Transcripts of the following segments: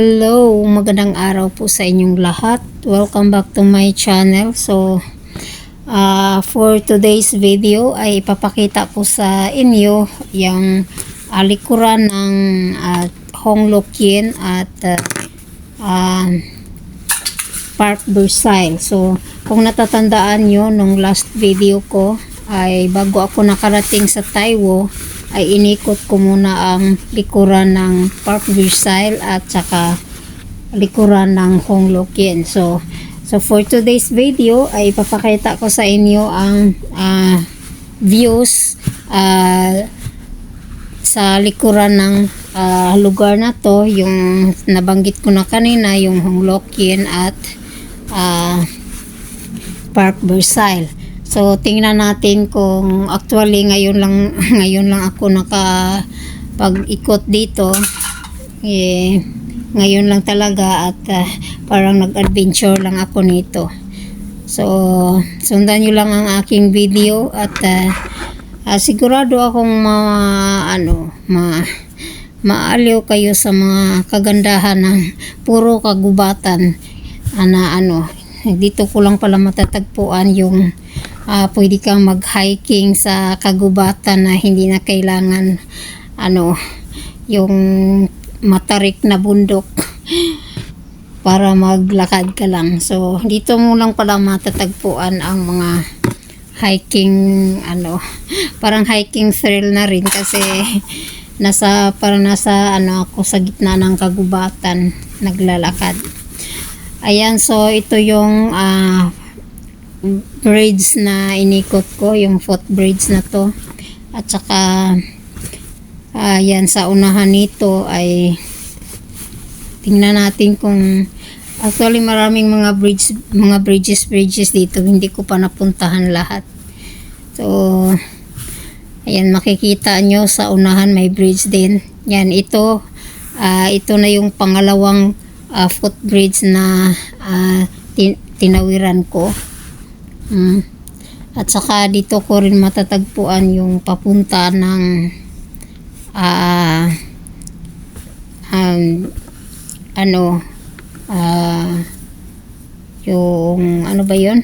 Hello, magandang araw po sa inyong lahat. Welcome back to my channel. So, uh, for today's video ay ipapakita po sa inyo yung alikuran ng uh, Hong Lokien at uh, uh, Park Versailles. So, kung natatandaan nyo nung last video ko ay bago ako nakarating sa Taiwo ay inikot ko muna ang likuran ng Park Versailles at saka likuran ng Hong Lokien. So, so for today's video ay ipapakita ko sa inyo ang ah, views ah, sa likuran ng ah, lugar na to, yung nabanggit ko na kanina, yung Hong Lokien at ah, Park Versailles. So tingnan natin kung actually ngayon lang ngayon lang ako naka pag-ikot dito. Eh, ngayon lang talaga at ah, parang nag-adventure lang ako nito. So sundan niyo lang ang aking video at ah, ah, sigurado akong ma ano ma maaliw kayo sa mga kagandahan ng puro kagubatan ah, na ano dito ko lang pala matatagpuan yung ah, pwede kang mag-hiking sa kagubatan na hindi na kailangan ano yung matarik na bundok para maglakad ka lang. So dito mo lang pala matatagpuan ang mga hiking ano parang hiking thrill na rin kasi nasa parang nasa ano ako sa gitna ng kagubatan naglalakad. Ayan, so ito yung ah, bridge na inikot ko, yung footbridge na to. At saka, ayan, sa unahan nito ay tingnan natin kung actually maraming mga bridge mga bridges bridges dito hindi ko pa napuntahan lahat. So ayan makikita nyo sa unahan may bridge din. Yan ito ah, ito na yung pangalawang ah, footbridge na ah, tin- tinawiran ko Mm. At saka dito ko rin matatagpuan yung papunta ng ah um, ano ah yung ano ba yon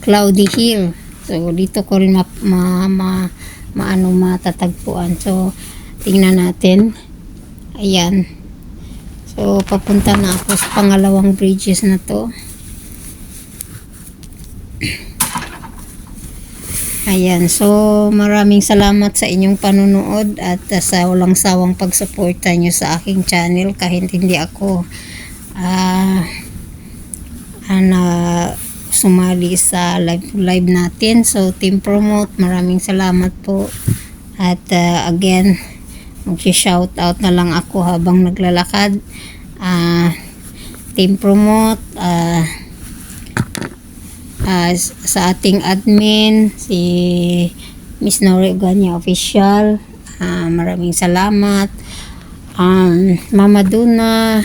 Cloudy Hill. So dito ko rin ma, ma, ma, maano matatagpuan. So tingnan natin. Ayan. So papunta na ako sa pangalawang bridges na to. Ayan, so maraming salamat sa inyong panunood at uh, sa walang sawang pagsuporta nyo sa aking channel kahit hindi ako ah ana sumali sa live live natin. So team promote, maraming salamat po. At uh, again, mag-shout out na lang ako habang naglalakad. Ah team promote, ah ah, sa ating admin, si Miss Nori Uganya Official. Ah, maraming salamat. Um, Mama Duna,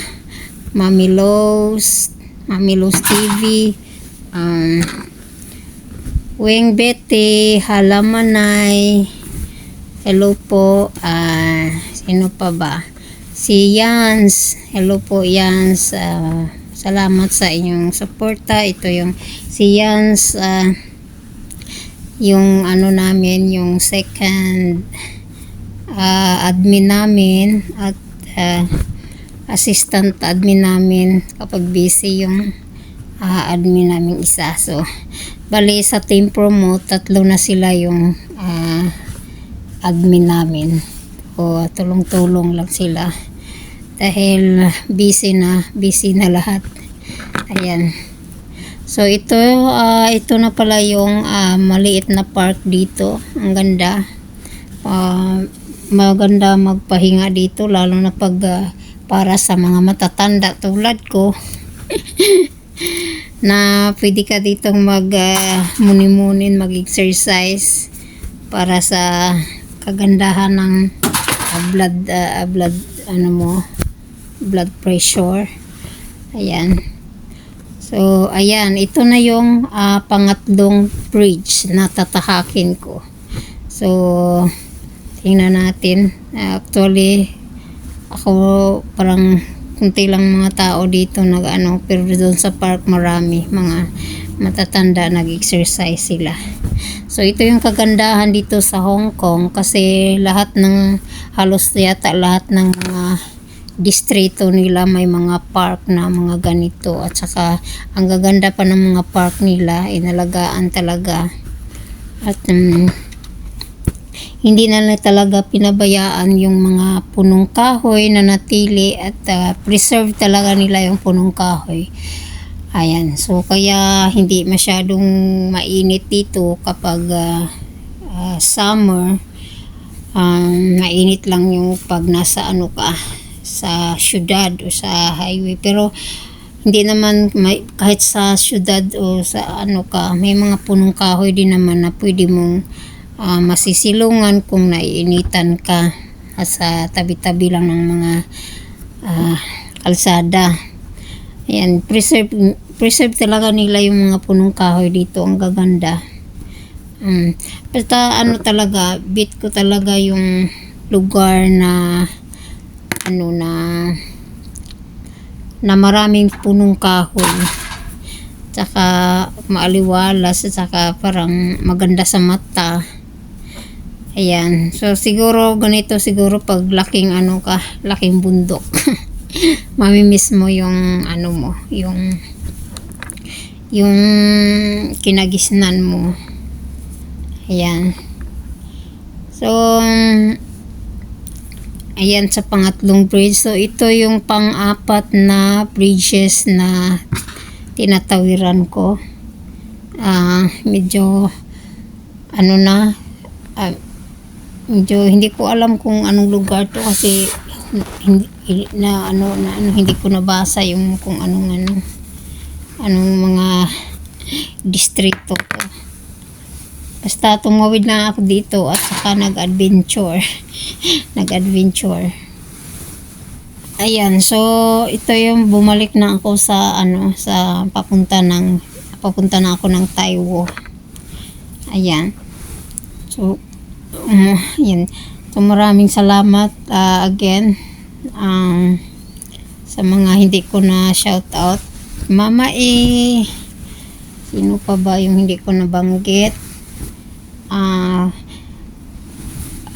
Mami Lowe's, Mami Lowe's TV, um, Wing Betty, Halamanay, hello po, ah, sino pa ba? Si Yans, hello po Yans, ah, salamat sa inyong suporta. Ito yung si Yans, ah, yung ano namin, yung second ah, admin namin at ah, assistant admin namin kapag busy yung ah, admin namin isa. So, bali sa team promote, tatlo na sila yung ah, admin namin. O tulong-tulong lang sila dahil busy na busy na lahat ayan. So ito ah, ito na pala yung ah, maliit na park dito. Ang ganda. Ah, maganda magpahinga dito lalo na pag ah, para sa mga matatanda tulad ko. Na pwede ka ditong mag muni-munin mag-exercise para sa kagandahan ng ah, blood ah, blood ano mo blood pressure. Ayan so ayan ito na yung ah, pangatlong bridge na tatahakin ko so tingnan natin actually ako parang kunti lang mga tao dito nag ano, pero doon sa park marami, mga matatanda nag-exercise sila. So ito yung kagandahan dito sa Hong Kong kasi lahat ng halos yata lahat ng mga distrito nila may mga park na mga ganito at saka ang gaganda pa ng mga park nila inalagaan talaga at um, hindi na talaga pinabayaan yung mga punong kahoy na natili at uh, preserve talaga nila yung punong kahoy. Ayan, so kaya hindi masyadong mainit dito kapag uh, uh, summer. Um, mainit lang yung pag nasa ano ka sa syudad o sa highway. Pero hindi naman may, kahit sa syudad o sa ano ka, may mga punong kahoy din naman na pwede mong ah, masisilungan kung naiinitan ka sa tabi-tabi lang ng mga ah, kalsada. Ayan, preserve, preserve talaga nila yung mga punong kahoy dito. Ang gaganda. Mm. Basta ano talaga, bit ko talaga yung lugar na ano na na maraming punong kahoy. Tsaka maaliwalas at saka parang maganda sa mata. Ayan. So siguro ganito siguro pag laking ano ka, laking bundok. Mamimiss mo yung ano mo, yung yung kinagisnan mo. Ayan. So ayan sa pangatlong bridge. So ito yung pang-apat na bridges na tinatawiran ko. Ah, medyo ano na ah, medyo hindi ko alam kung anong lugar to kasi hindi na ano na ano hindi ko nabasa yung kung anong ano anong mga distrito ko. Basta tumawid na ako dito at saka nag-adventure. nag-adventure. Ayan, so ito yung bumalik na ako sa ano sa papunta ng papunta na ako ng Taiwo. Ayan. So um, ayan. So maraming salamat ah, again um, sa mga hindi ko na shout out. Mama eh sino pa ba yung hindi ko nabanggit? Ah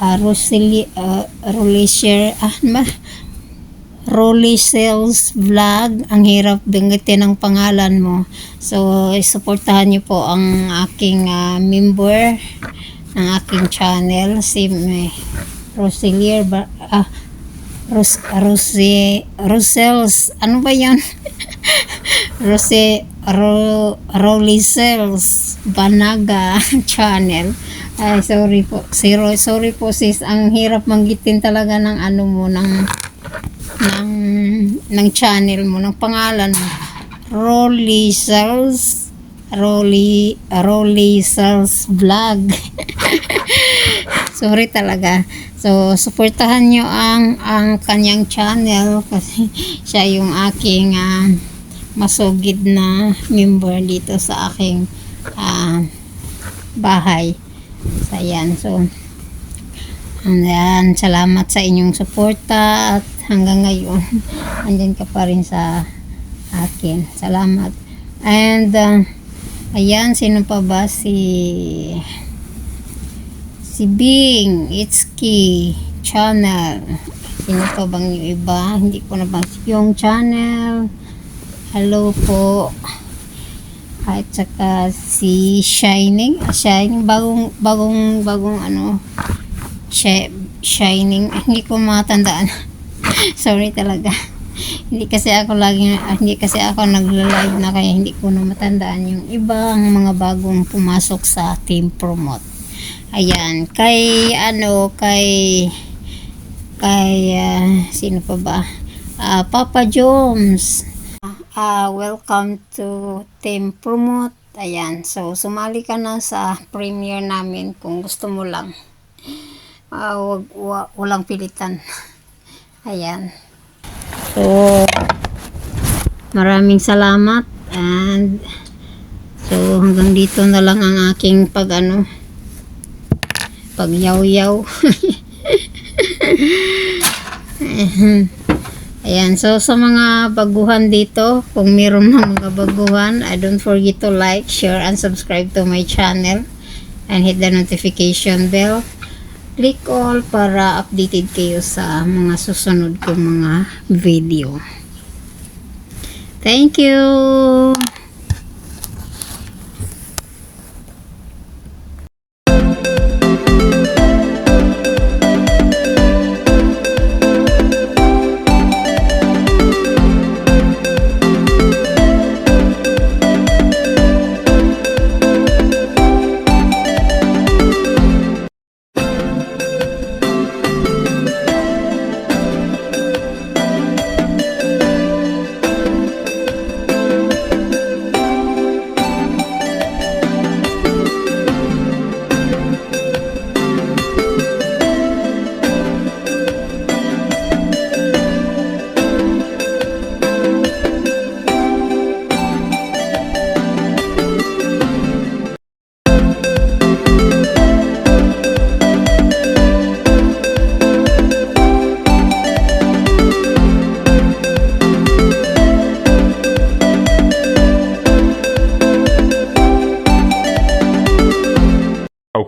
uh, Rosely uh, Rolisher ah ba Rolly Sales Vlog. Ang hirap banggitin ang pangalan mo. So, suportahan niyo po ang aking ah, member ng aking channel. Si may Roselier ba? Ah, Ros, Rose, Rosels. Ano ba yan? Rose, Ro, Rolly Sales Banaga channel. Ay, sorry po. Zero, sorry po sis. Ang hirap manggitin talaga ng ano mo, ng ng ng channel mo, ng pangalan mo. Rolly Sales Rolly Rolly Sales Vlog. Sorry talaga. So, suportahan nyo ang ang kanyang channel kasi siya yung aking ah, masugid na member dito sa aking ah, bahay. So, ayan. So, Ayan, salamat sa inyong suporta at hanggang ngayon, andyan ka pa rin sa akin. Salamat. And, uh, ayan, sino pa ba si si Bing, Itsuki channel. Sino pa bang yung iba? Hindi ko na bang yung channel. Hello po. At saka si Shining, Shining bagong bagong bagong ano. Shi- shining. Hindi ko matandaan. Sorry talaga. Hindi kasi ako lagi hindi kasi ako nagla-live na kaya hindi ko na matandaan yung ibang mga bagong pumasok sa team promote. Ayan kay ano kay kay ah, sino pa ba? Ah, Papa Jones Ah, welcome to team promote ayan so sumali ka na sa premiere namin kung gusto mo lang Ah, wag, wa, walang pilitan. Ayan. So, maraming salamat and so hanggang dito na lang ang aking pag ano pag yaw yaw Ayan, so sa mga baguhan dito, kung meron na mga baguhan, uh, don't forget to like, share, and subscribe to my channel. And hit the notification bell. Click all para updated kayo sa mga susunod kong mga video. Thank you!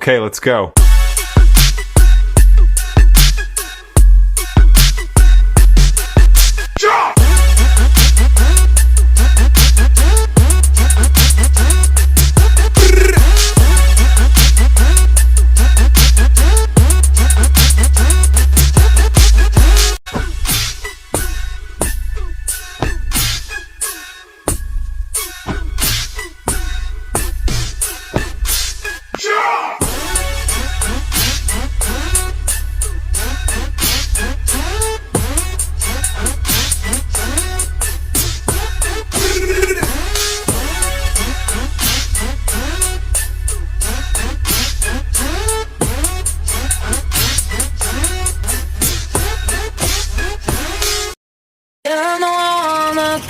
Okay, let's go.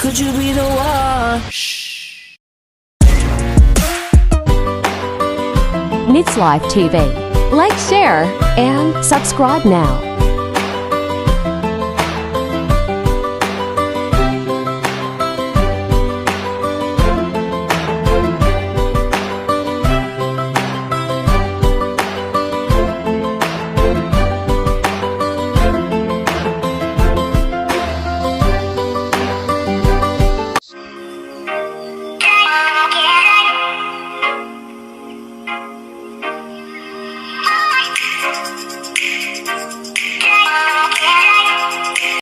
Could you be the one? Live TV. Like, share, and subscribe now.